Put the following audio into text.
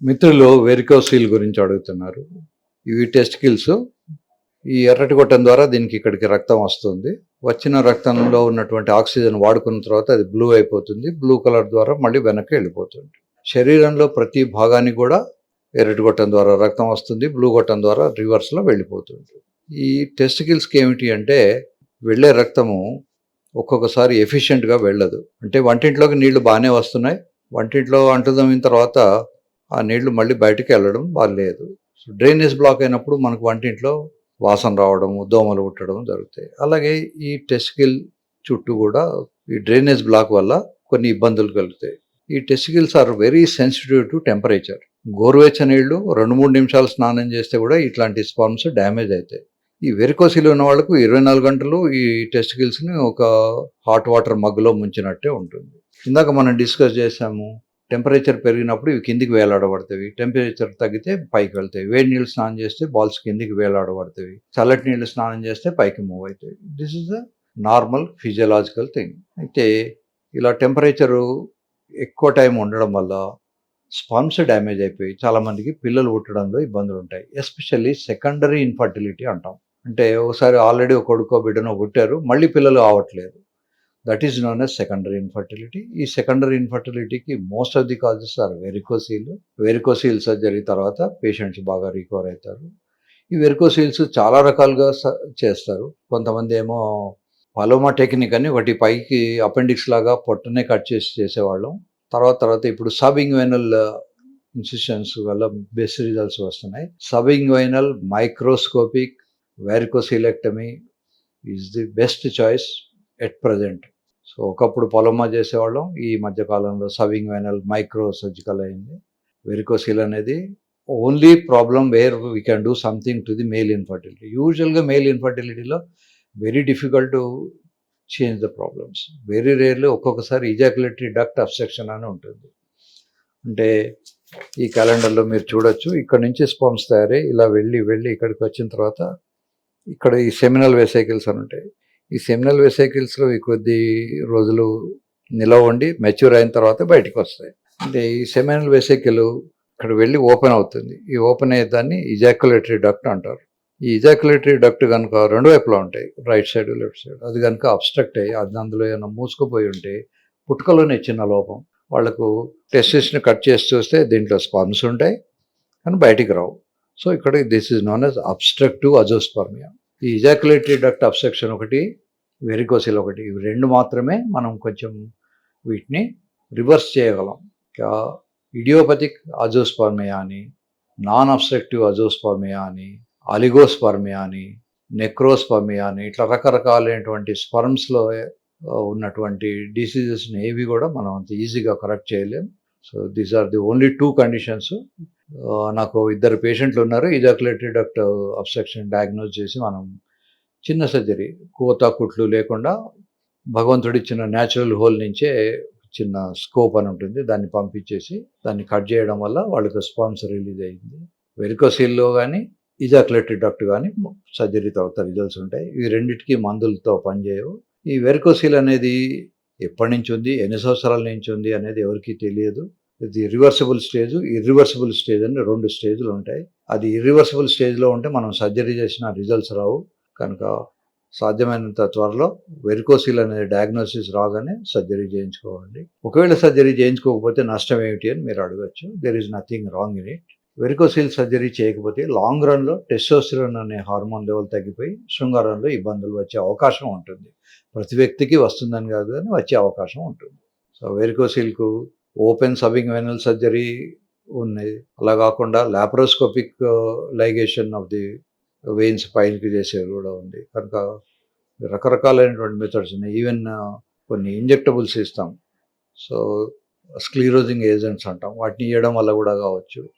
మిత్రులు వెరికోసీల్ గురించి అడుగుతున్నారు. ఇవి టెస్టికిల్స్ ఈ ఎర్రటి గొట్టం ద్వారా దీనికి ఇక్కడికి రక్తం వస్తుంది. వచ్చిన రక్తంలో ఉన్నటువంటి ఆక్సిజన్ వాడుకున్న తర్వాత అది బ్లూ అయిపోతుంది. బ్లూ కలర్ ద్వారా మళ్ళీ వెనక్కి వెళ్ళిపోతుంది. శరీరంలో ప్రతి భాగానికి కూడా ఎర్రటి గొట్టం ద్వారా రక్తం వస్తుంది. బ్లూ గొట్టం ద్వారా రివర్స్లో వెళ్ళిపోతుంది. ఈ టెస్టికిల్స్కి ఏమిటి అంటే వెళ్ళే రక్తము ఒక్కొక్కసారి ఎఫిషియెంట్గా వెళ్ళదు. అంటే వంటింట్లోకి నీళ్ళు బాగానే వస్తున్నాయి. వంటింట్లో అంటుదమిన తర్వాత ఆ నీళ్ళు మళ్ళీ బయటకు వెళ్ళడం బాగాలేదు సో డ్రైనేజ్ బ్లాక్ అయినప్పుడు మనకు వంటింట్లో వాసన రావడము దోమలు కుట్టడం జరుగుతాయి. అలాగే ఈ టెస్కిల్ చుట్టూ కూడా ఈ డ్రైనేజ్ బ్లాక్ వల్ల కొన్ని ఇబ్బందులు కలుగుతాయి. ఈ testicles are very sensitive to temperature. గోరువెచ్చ నీళ్ళు రెండు మూడు నిమిషాలు స్నానం చేస్తే కూడా ఇట్లాంటి స్పర్మ్స్ డ్యామేజ్ అవుతాయి. ఈ వెరికోసిల్ ఉన్న వాళ్ళకు ఇరవై నాలుగు గంటలు ఈ టెస్టికల్స్ని ఒక హాట్ వాటర్ మగ్గులో ముంచినట్టే ఉంటుంది. ఇందాక మనం డిస్కస్ చేసాము టెంపరేచర్ పెరిగినప్పుడు ఇవి కిందికి వేలాడబడతాయి. టెంపరేచర్ తగ్గితే పైకి వెళ్తాయి. వేడి నీళ్ళు స్నానం చేస్తే బాల్స్ కిందికి వేలాడబడతాయి. చల్లటి నీళ్ళు స్నానం చేస్తే పైకి మూవ్ అవుతాయి. This is the normal physiological thing అయితే ఇలా టెంపరేచరు ఎక్కువ టైం ఉండడం వల్ల స్పమ్స్ డ్యామేజ్ అయిపోయి చాలామందికి పిల్లలు పుట్టడంలో ఇబ్బందులు ఉంటాయి. ఎస్పెషల్లీ సెకండరీ ఇన్ఫర్టిలిటీ అంటాం. అంటే ఒకసారి ఆల్రెడీ ఒక కొడుకో బిడ్డనో పుట్టారు. మళ్ళీ పిల్లలు అవట్లేదు that is known as secondary infertility ఈ secondary ఇన్ఫర్టిలిటీకి most of the causes are varicocele varicocele surgery తర్వాత పేషెంట్స్ బాగా రికవర్ అవుతారు. ఈ వెరికోసీల్స్ చాలా రకాలుగా స- చేస్తారు. కొంతమంది ఏమో పలోమా టెక్నిక్ అని ఒకటి పైకి అపెండిక్స్ లాగా పొట్టనే కట్ చేసి చేసేవాళ్ళం. తర్వాత తర్వాత ఇప్పుడు సబ్ ఇంగ్వైనల్ ఇన్సిషన్స్ వల్ల బెస్ట్ రిజల్ట్స్ వస్తున్నాయి. Sub inguinal microscopic varicocelectomy is the best choice at present so ఒకప్పుడు పొలమా చేసేవాళ్ళం ఈ మధ్య కాలంలో వెనల్ మైక్రో సర్జికల్ అయింది. వెరికోసిల్ అనేది only problem where we can do something to the male infertility. యూజువల్గా male ఇన్ఫర్టిలిటీలో very difficult to change the problems. Very rarely ఒక్కొక్కసారి ఇజాకులేటరీ డక్ట్ అబ్సెక్షన్ అని ఉంటుంది. అంటే ఈ క్యాలెండర్లో మీరు చూడొచ్చు ఇక్కడ నుంచి స్పామ్స్ తయారై ఇలా వెళ్ళి వెళ్ళి ఇక్కడికి వచ్చిన తర్వాత ఇక్కడ ఈ సెమినల్ వెసైకిల్స్ అని ఉంటాయి. ఈ సెమినల్ వెసైకిల్స్లో ఈ కొద్ది రోజులు నిలవ ఉండి మెచ్యూర్ అయిన తర్వాత బయటికి వస్తాయి. అంటే ఈ సెమినల్ వెసైకిల్ ఇక్కడ వెళ్ళి ఓపెన్ అవుతుంది. ఈ ఓపెన్ అయ్యే దాన్ని ఇజాక్యులేటరీ డక్ట్ అంటారు. ఈ ఇజాకులేటరీ డక్ట్ కనుక రెండు వైపులా ఉంటాయి. Right side left side. అది కనుక అబ్స్ట్రక్ట్ అయ్యి అది అందులో ఏమైనా మూసుకుపోయి ఉంటే పుట్టుకలోనే చిన్న లోపం. వాళ్ళకు టెస్టిస్ని కట్ చేసి చూస్తే దీంట్లో స్పర్మ్స్ ఉంటాయి కానీ బయటికి రావు. సో ఇక్కడ this is known as obstructive azoospermia ఈ ఇజాక్యులేటరీ డక్ట్ అబ్స్ట్రక్షన్ ఒకటి వెరికోసిల్ ఒకటి. ఇవి రెండు మాత్రమే మనం కొంచెం వీటిని రివర్స్ చేయగలం. ఇడియోపతిక్ అజోస్పర్మియా అని నాన్ అబ్స్ట్రక్టివ్ అజోస్పర్మియా అని అలిగోస్పర్మియా అని నెక్రోస్పర్మియా అని ఇట్లా రకరకాలైనటువంటి స్పర్మ్స్లో ఉన్నటువంటి డిసీజెస్ని ఏవి కూడా మనం అంత ఈజీగా కరెక్ట్ చేయలేం. So these are the only two conditions. నాకు ఇద్దరు పేషెంట్లు ఉన్నారు. ఇజాకులేటరీ డక్ట్ అబ్స్ట్రక్షన్ డయాగ్నోజ్ చేసి మనం చిన్న సర్జరీ కోత కుట్లు లేకుండా భగవంతుడిచ్చిన న్యాచురల్ హోల్ నుంచే చిన్న స్కోప్ అని ఉంటుంది. దాన్ని పంపించేసి దాన్ని కట్ చేయడం వల్ల వాళ్ళకి స్పాన్సర్ రిలీజ్ అయింది. వెరికోసిల్లో కానీ ఇజాకులేటరీ డక్ట్ కానీ సర్జరీ తర్వాత రిజల్ట్స్ ఉంటాయి. ఇవి రెండింటికి మందులతో పనిచేయవు. ఈ వెరికోసిల్ అనేది ఎప్పటి నుంచి ఉంది ఎన్ని సంవత్సరాల నుంచి ఉంది అనేది ఎవరికీ తెలియదు. ఇది రివర్సిబుల్ స్టేజ్ ఇర్రివర్సిబుల్ స్టేజ్ అని రెండు స్టేజ్లు ఉంటాయి. అది ఇర్రివర్సిబుల్ స్టేజ్లో ఉంటే మనం సర్జరీ చేసిన రిజల్ట్స్ రావు. కనుక సాధ్యమైనంత త్వరలో వెరికోసిల్ అనేది డయాగ్నోసిస్ రాగానే సర్జరీ చేయించుకోవాలి. ఒకవేళ సర్జరీ చేయించుకోకపోతే నష్టం ఏమిటి అని మీరు అడగచ్చు. There is nothing wrong in it varicocele surgery చేయకపోతే లాంగ్ రన్లో టెస్టోస్టిరోన్ అనే హార్మోన్ లెవెల్ తగ్గిపోయి శృంగారంలో ఇబ్బందులు వచ్చే అవకాశం ఉంటుంది. ప్రతి వ్యక్తికి వస్తుందని కాదు కానీ వచ్చే అవకాశం ఉంటుంది. సో వెరికోసిల్కు ఓపెన్ సబింగ్ వెనల్ సర్జరీ ఉన్నాయి. అలా కాకుండా laparoscopic ligation of the veins పైకి చేసేవి కూడా ఉంది. కనుక రకరకాలైనటువంటి మెథడ్స్ ఉన్నాయి. ఈవెన్ uh, కొన్ని ఇంజెక్టబుల్స్ ఇస్తాం. సో స్క్లీరోజింగ్ ఏజెంట్స్ అంటాం. వాటిని ఇవ్వడం వల్ల కూడా కావచ్చు.